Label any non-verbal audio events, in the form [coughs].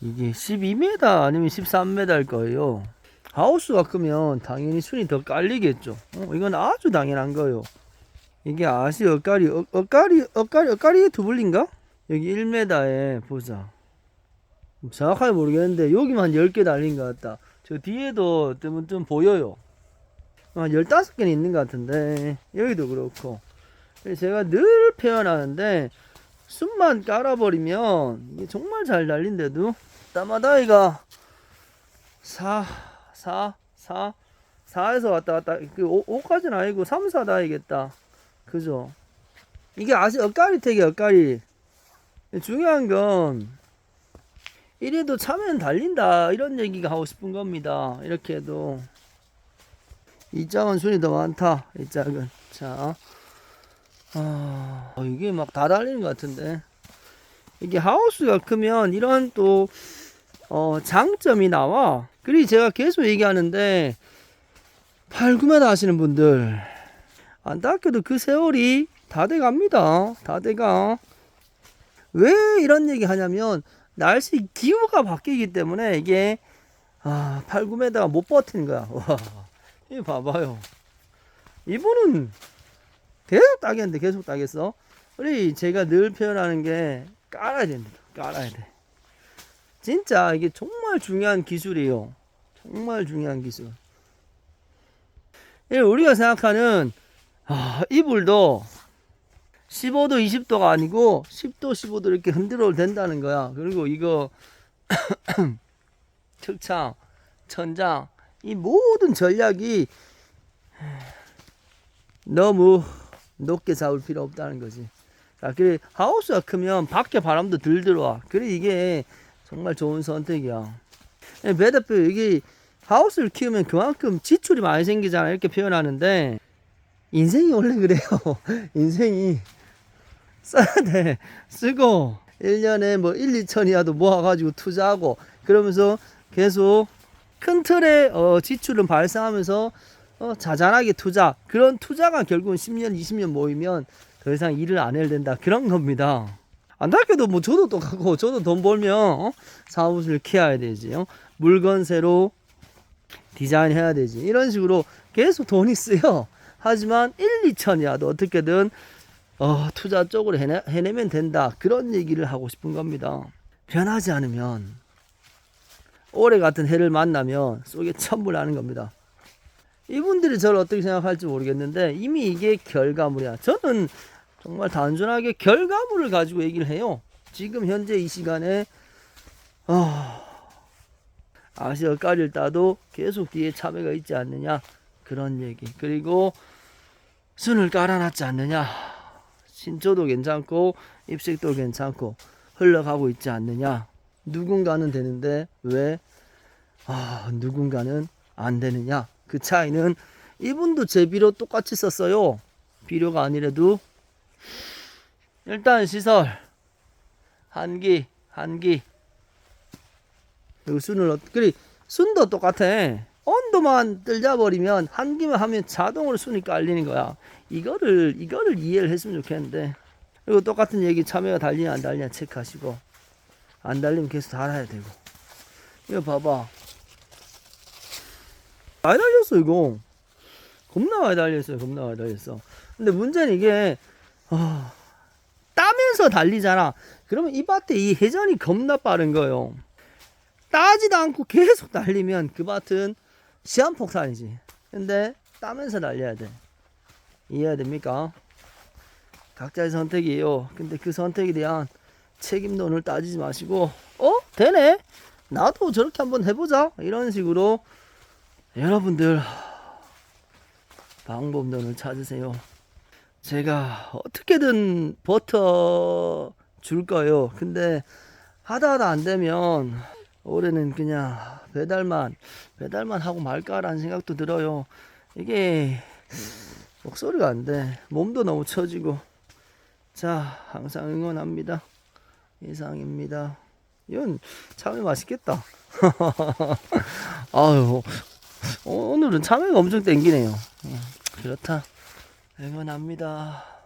이게 12m 아니면 13m일 거예요. 하우스가 크면 당연히 순이 더 깔리겠죠. 어, 이건 아주 당연한 거예요. 이게 아시 엇가리, 엇- 엇가리, 엇가리, 엇가리 두블린가? 여기 1m에 보자. 정확하게 모르겠는데 여기만 한 10개 달린 것 같다. 저 뒤에도 좀, 좀 보여요. 한 15개는 있는 것 같은데 여기도 그렇고 제가 늘 표현하는데 숲만 깔아버리면 이게 정말 잘 달린데도. 따마다이가 4, 4, 4, 4에서 왔다 갔다. 그 5, 5까지는 아니고 3, 4 다이겠다. 그죠? 이게 아시 엇가리 택이 엇가리 중요한 건 이래도 차면 달린다. 이런 얘기가 하고 싶은 겁니다. 이렇게 해도. 이 짝은 순이 더 많다. 이 짝은. 자 아, 어, 이게 막 다 달리는 것 같은데. 이게 하우스가 크면 이런 또, 어, 장점이 나와. 그리고 제가 계속 얘기하는데, 8, 9m 하시는 분들, 안타깝게도 그 세월이 다 돼 갑니다. 다 돼가. 왜 이런 얘기 하냐면, 날씨 기후가 바뀌기 때문에 이게, 아, 8, 9m가 못 버티는 거야. 와, 이 봐봐요. 이분은 계속 따겠는데 계속 따겠어. 우리 제가 늘 표현하는 게 깔아야 됩니다. 깔아야 돼. 진짜 이게 정말 중요한 기술이에요. 정말 중요한 기술. 예, 우리가 생각하는 아, 이불도 15도, 20도가 아니고 10도, 15도 이렇게 흔들어도 된다는 거야. 그리고 이거 [coughs] 특창, 천장 이 모든 전략이 너무 높게 잡을 필요 없다는 거지. 자, 그래 하우스가 크면 밖에 바람도 덜 들어와. 그래 이게 정말 좋은 선택이야. 예, 배 대표 이게 하우스를 키우면 그만큼 지출이 많이 생기잖아 이렇게 표현하는데 인생이 원래 그래요. [laughs] 인생이 써야 돼. 쓰고 1년에 뭐 1, 2천이라도 모아가지고 투자하고 그러면서 계속 큰 틀의 어, 지출은 발생하면서 어, 자잘하게 투자. 그런 투자가 결국은 10년 20년 모이면 더 이상 일을 안 해야 된다. 그런 겁니다. 안타깝게도 뭐 저도 똑같고 저도 돈 벌면 어? 사무실 키워야 되지 어? 물건 새로 디자인 해야 되지. 이런 식으로 계속 돈이 쓰여. 하지만 1, 2천이라도 어떻게든 어, 투자 쪽으로 해내, 해내면 된다. 그런 얘기를 하고 싶은 겁니다. 변하지 않으면 올해 같은 해를 만나면 속에 천불 나는 겁니다 이분들이 저를 어떻게 생각할지 모르겠는데 이미 이게 결과물이야. 저는 정말 단순하게 결과물을 가지고 얘기를 해요. 지금 현재 이 시간에 아, 아시아까지를 따도 계속 뒤에 참외가 있지 않느냐 그런 얘기. 그리고 순을 깔아놨지 않느냐. 신초도 괜찮고 입색도 괜찮고 흘러가고 있지 않느냐. 누군가는 되는데 왜 아, 누군가는 안 되느냐. 그 차이는 이분도 제 비료 똑같이 썼어요. 비료가 아니래도. 일단 시설. 한기 한기. 그리고 순을 어- 그리 순도 똑같아. 온도만 들자버리면 한기만 하면 자동으로 순이 깔리는 거야. 이거를 이거를 이해를 했으면 좋겠는데. 그리고 똑같은 얘기 참외가 달리냐 안 달리냐 체크하시고. 안 달리면 계속 달아야 되고. 이거 봐봐 많이 달렸어 이거. 겁나 많이 달렸어요 겁나 많이 달렸어. 근데 문제는 이게 아, 따면서 달리잖아. 그러면 이 밭에 이 회전이 겁나 빠른 거예요. 따지도 않고 계속 달리면 그 밭은 시한폭탄이지. 근데 따면서 달려야 돼. 이해가 됩니까? 각자의 선택이에요. 근데 그 선택에 대한 책임도 오늘 따지지 마시고 어? 되네. 나도 저렇게 한번 해보자. 이런 식으로 여러분들 방법론을 찾으세요. 제가 어떻게든 버텨 줄 거예요. 근데 하다 하다 안 되면 올해는 그냥 배달만 배달만 하고 말까라는 생각도 들어요. 이게 목소리가 안 돼. 몸도 너무 처지고. 자, 항상 응원합니다. 이상입니다. 이건 참 맛있겠다. [laughs] 아유, 어, 오늘은 참외가 엄청 땡기네요. 음, 그렇다. 응원합니다.